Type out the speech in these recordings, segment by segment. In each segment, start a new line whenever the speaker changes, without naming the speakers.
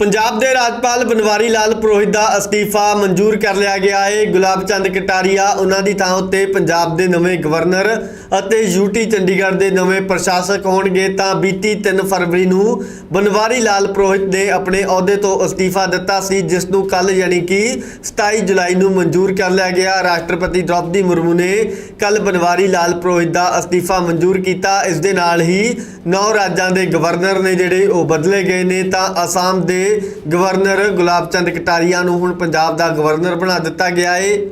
ਪੰਜਾਬ ਦੇ ਰਾਜਪਾਲ ਬਨਵਾਰੀ ਲਾਲ ਪੁਰੋਹਿਤ ਦਾ ਅਸਤੀਫਾ ਮਨਜ਼ੂਰ ਕਰ ਲਿਆ ਗਿਆ ਹੈ। ਗੁਲਾਬ ਚੰਦ ਕਟਾਰੀਆ ਉਹਨਾਂ ਦੀ ਥਾਂ ਉੱਤੇ ਪੰਜਾਬ ਦੇ ਨਵੇਂ ਗਵਰਨਰ ਅਤੇ ਯੂਟੀ ਚੰਡੀਗੜ੍ਹ ਦੇ ਨਵੇਂ ਪ੍ਰਸ਼ਾਸਕ ਹੋਣਗੇ। ਤਾਂ ਬੀਤੀ 3 ਫਰਵਰੀ ਨੂੰ ਬਨਵਾਰੀ ਲਾਲ ਪੁਰੋਹਿਤ ਨੇ ਆਪਣੇ ਅਹੁਦੇ ਤੋਂ ਅਸਤੀਫਾ ਦਿੱਤਾ ਸੀ, ਜਿਸ ਨੂੰ ਕੱਲ ਯਾਨੀ ਕਿ 27 ਜੁਲਾਈ ਨੂੰ ਮਨਜ਼ੂਰ ਕਰ ਲਿਆ ਗਿਆ। ਰਾਸ਼ਟਰਪਤੀ ਦ੍ਰੋਪਦੀ ਮੁਰਮੂ ਨੇ ਕੱਲ ਬਨਵਾਰੀ ਲਾਲ ਪੁਰੋਹਿਤ ਦਾ ਅਸਤੀਫਾ ਮਨਜ਼ੂਰ ਕੀਤਾ। ਇਸ ਦੇ ਨਾਲ ਹੀ ਨੌ ਰਾਜਾਂ ਦੇ ਗਵਰਨਰ ਨੇ ਜਿਹੜੇ ਉਹ ਬਦਲੇ ਗਏ ਨੇ। ਤਾਂ ਅਸਾਮ ਦੇ ਗਵਰਨਰ ਗੁਲਾਬ ਚੰਦ ਕਟਾਰੀਆ ਨੂੰ ਹੁਣ ਪੰਜਾਬ ਦਾ ਗਵਰਨਰ ਬਣਾ ਦਿੱਤਾ ਗਿਆ ਏ।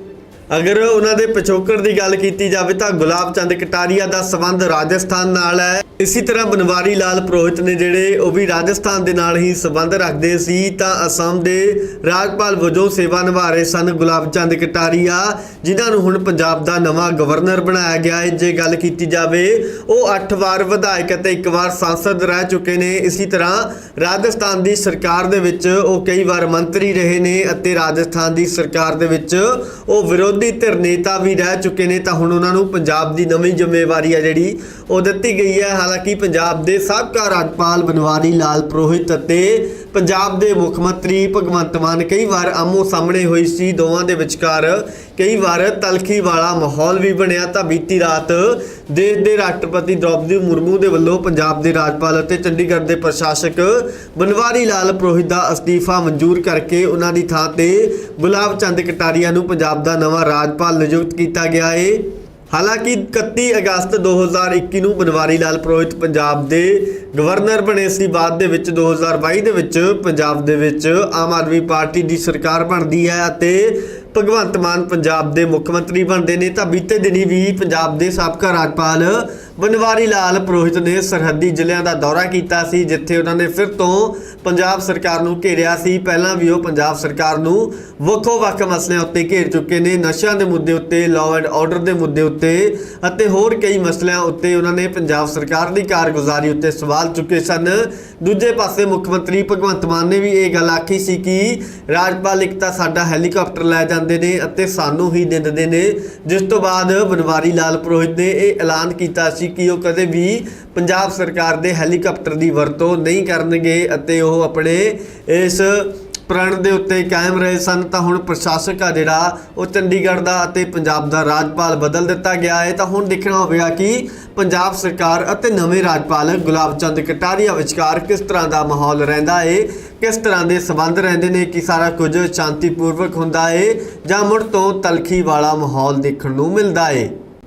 ਅਗਰ ਉਹਨਾਂ ਦੇ ਪਿਛੋਕੜ ਦੀ ਗੱਲ ਕੀਤੀ ਜਾਵੇ ਤਾਂ ਗੁਲਾਬ ਚੰਦ ਕਟਾਰੀਆ ਦਾ ਸਬੰਧ ਰਾਜਸਥਾਨ ਨਾਲ ਹੈ। ਇਸੇ ਤਰ੍ਹਾਂ ਬਨਵਾਰੀ ਲਾਲ ਪ੍ਰੋਹਿਤ ਨੇ ਜਿਹੜੇ ਉਹ ਵੀ ਰਾਜਸਥਾਨ ਦੇ ਨਾਲ ਹੀ ਸਬੰਧ ਰੱਖਦੇ ਸੀ, ਤਾਂ ਅਸਮ ਦੇ ਰਾਜਪਾਲ ਵਜੋਂ ਸੇਵਾ ਨਿਭਾ ਰਹੇ ਸਨ ਗੁਲਾਬ ਚੰਦ ਕਟਾਰੀਆ, ਜਿਨ੍ਹਾਂ ਨੂੰ ਹੁਣ ਪੰਜਾਬ ਦਾ ਨਵਾਂ ਗਵਰਨਰ ਬਣਾਇਆ ਗਿਆ ਹੈ। ਜੇ ਗੱਲ ਕੀਤੀ ਜਾਵੇ, ਉਹ 8 ਵਾਰ ਵਿਧਾਇਕ ਅਤੇ ਇੱਕ ਵਾਰ ਸੰਸਦ ਰਹਿ ਚੁੱਕੇ ਨੇ। ਇਸੇ ਤਰ੍ਹਾਂ ਰਾਜਸਥਾਨ ਦੀ ਸਰਕਾਰ ਦੇ ਵਿੱਚ ਉਹ ਕਈ ਵਾਰ ਮੰਤਰੀ ਰਹੇ ਨੇ ਅਤੇ ਰਾਜਸਥਾਨ ਦੀ ਸਰਕਾਰ ਦੇ ਵਿੱਚ ਉਹ ਵਿਰੋਧ ਧਿਰ ਨੇਤਾ ਵੀ ਰਹਿ ਚੁੱਕੇ ਨੇ, ਤਾਂ ਹੁਣ ਉਹਨਾਂ ਨੂੰ ਪੰਜਾਬ ਦੀ ਨਵੀਂ ਜ਼ਿੰਮੇਵਾਰੀ ਆ ਜਿਹੜੀ ਉਹ ਦਿੱਤੀ ਗਈ ਹੈ। ਹਾਲਾਂਕਿ ਪੰਜਾਬ ਦੇ ਸਾਬਕਾ ਰਾਜਪਾਲ ਬਨਵਾਰੀ ਲਾਲ ਪੁਰੋਹਿਤ ਅਤੇ ਪੰਜਾਬ ਦੇ ਮੁੱਖ ਮੰਤਰੀ ਭਗਵੰਤ ਮਾਨ ਕਈ ਵਾਰ ਆਮੋ ਸਾਹਮਣੇ ਹੋਈ ਸੀ, ਦੋਵਾਂ ਦੇ ਵਿਚਕਾਰ ਕਈ ਵਾਰ ਤਲਖੀ ਵਾਲਾ ਮਾਹੌਲ ਵੀ ਬਣਿਆ ਤਾਂ ਬੀਤੀ ਰਾਤ ਦੇਸ਼ ਦੇ ਰਾਸ਼ਟਰਪਤੀ ਦ੍ਰੋਪਦੀ ਮੁਰਮੂ ਦੇ ਵੱਲੋਂ ਪੰਜਾਬ ਦੇ ਰਾਜਪਾਲ ਅਤੇ ਚੰਡੀਗੜ੍ਹ ਦੇ ਪ੍ਰਸ਼ਾਸਕ ਬਨਵਾਰੀ ਲਾਲ ਪੁਰੋਹਿਤ ਦਾ ਅਸਤੀਫਾ ਮਨਜ਼ੂਰ ਕਰਕੇ ਉਹਨਾਂ ਦੀ ਥਾਂ ਤੇ ਗੁਲਾਬ ਚੰਦ ਕਟਾਰੀਆ ਨੂੰ ਪੰਜਾਬ ਦਾ ਨਵਾਂ ਰਾਜਪਾਲ ਨਿਯੁਕਤ ਕੀਤਾ ਗਿਆ ਹੈ ਹਾਲਾਂਕਿ 31 ਅਗਸਤ 2021 ਨੂੰ ਬਨਵਾਰੀ ਲਾਲ ਪੁਰੋਹਿਤ ਪੰਜਾਬ ਦੇ ਗਵਰਨਰ ਬਣੇ ਸੀ। ਬਾਅਦ ਦੇ ਵਿੱਚ 2022 ਦੇ ਵਿੱਚ ਪੰਜਾਬ ਦੇ ਵਿੱਚ ਆਮ ਆਦਮੀ ਪਾਰਟੀ ਦੀ ਸਰਕਾਰ ਬਣਦੀ ਹੈ ਅਤੇ ਭਗਵੰਤ ਮਾਨ ਪੰਜਾਬ ਦੇ ਮੁੱਖ ਮੰਤਰੀ ਬਣਦੇ ਨੇ। ਤਾਂ ਬੀਤੇ ਦਿਨੀ ਵੀ ਪੰਜਾਬ ਦੇ ਸਾਬਕਾ ਰਾਜਪਾਲ ਬਨਵਾਰੀ ਲਾਲ ਪੁਰੋਹਿਤ ਨੇ ਸਰਹੱਦੀ ਜ਼ਿਲ੍ਹਿਆਂ ਦਾ ਦੌਰਾ ਕੀਤਾ ਸੀ, ਜਿੱਥੇ ਉਹਨਾਂ ਨੇ ਫਿਰ ਤੋਂ ਪੰਜਾਬ ਸਰਕਾਰ ਨੂੰ ਘੇਰਿਆ ਸੀ। ਪਹਿਲਾਂ ਵੀ ਉਹ ਪੰਜਾਬ ਸਰਕਾਰ ਨੂੰ ਵੱਖੋ ਵੱਖ ਮਸਲਿਆਂ ਉੱਤੇ ਘੇਰ ਚੁੱਕੇ ਨੇ। ਨਸ਼ਿਆਂ ਦੇ ਮੁੱਦੇ ਉੱਤੇ ਲਾਅ ਐਂਡ ਆਰਡਰ ਦੇ ਮੁੱਦੇ ਉੱਤੇ ਅਤੇ ਹੋਰ ਕਈ ਮਸਲਿਆਂ ਉੱਤੇ ਉਹਨਾਂ ਨੇ ਪੰਜਾਬ ਸਰਕਾਰ ਦੀ ਕਾਰਗੁਜ਼ਾਰੀ ਉੱਤੇ ਸਵਾਲ ਚੁੱਕੇ ਸਨ। ਦੂਜੇ ਪਾਸੇ ਮੁੱਖ ਮੰਤਰੀ ਭਗਵੰਤ ਮਾਨ ਨੇ ਵੀ ਇਹ ਗੱਲ ਆਖੀ ਸੀ ਕਿ ਰਾਜਪਾਲ ਇੱਕ ਤਾਂ ਸਾਡਾ ਹੈਲੀਕਾਪਟਰ ਲੈ ਜਾਂਦਾ ਜਾਂਦੇ ਨੇ ਅਤੇ ਸਾਨੂੰ ਹੀ ਦਿੰਦੇ ਨੇ। ਜਿਸ ਤੋਂ ਬਾਅਦ ਬਨਵਾਰੀ ਲਾਲ ਪੁਰੋਹਿਤ ਨੇ ਇਹ ਐਲਾਨ ਕੀਤਾ ਸੀ ਕਿ ਉਹ ਕਦੇ ਵੀ ਪੰਜਾਬ ਸਰਕਾਰ ਦੇ ਹੈਲੀਕਾਪਟਰ ਦੀ ਵਰਤੋਂ ਨਹੀਂ ਕਰਨਗੇ ਅਤੇ ਉਹ ਆਪਣੇ ਇਸ ਪ੍ਰਣ ਦੇ ਉੱਤੇ ਕਾਇਮ ਰਹੇ ਸਨ, ਤਾਂ ਹੁਣ ਪ੍ਰਸ਼ਾਸਕ ਆ ਜਿਹੜਾ, ਉਹ ਚੰਡੀਗੜ੍ਹ ਦਾ ਅਤੇ ਪੰਜਾਬ ਦਾ ਰਾਜਪਾਲ ਬਦਲ ਦਿੱਤਾ ਗਿਆ ਹੈ। ਤਾਂ ਹੁਣ ਦੇਖਣਾ ਹੋਵੇਗਾ ਕਿ ਪੰਜਾਬ ਸਰਕਾਰ ਅਤੇ ਨਵੇਂ ਰਾਜਪਾਲ ਗੁਲਾਬ ਚੰਦ ਕਟਾਰੀਆ ਵਿਚਕਾਰ ਕਿਸ ਤਰ੍ਹਾਂ ਦਾ ਮਾਹੌਲ ਰਹਿੰਦਾ ਹੈ, ਕਿਸ ਤਰ੍ਹਾਂ ਦੇ ਸਬੰਧ ਰਹਿੰਦੇ ਨੇ, ਕਿ ਸਾਰਾ ਕੁਝ ਸ਼ਾਂਤੀਪੂਰਵਕ ਹੁੰਦਾ ਹੈ ਜਾਂ ਮੁੜ ਤੋਂ ਤਲਖੀ ਵਾਲਾ ਮਾਹੌਲ ਦੇਖਣ ਨੂੰ ਮਿਲਦਾ ਹੈ।